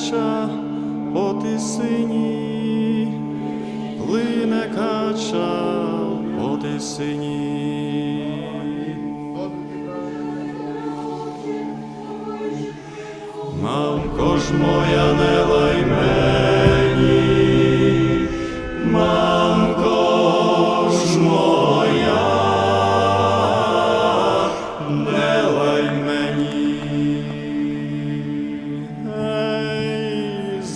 кача по тисині, плине кача по тисині. Мамко ж моя не лай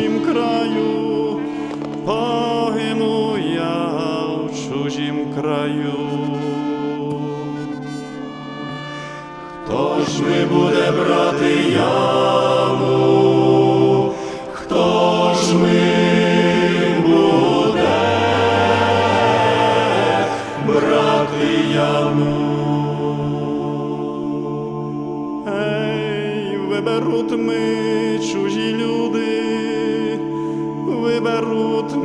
Чужім краю, погину я в чужім краю. Хто ж ми буде брати яму? Хто ж ми буде брати яму? Ей, виберуть ми чужі люди, виберуть ми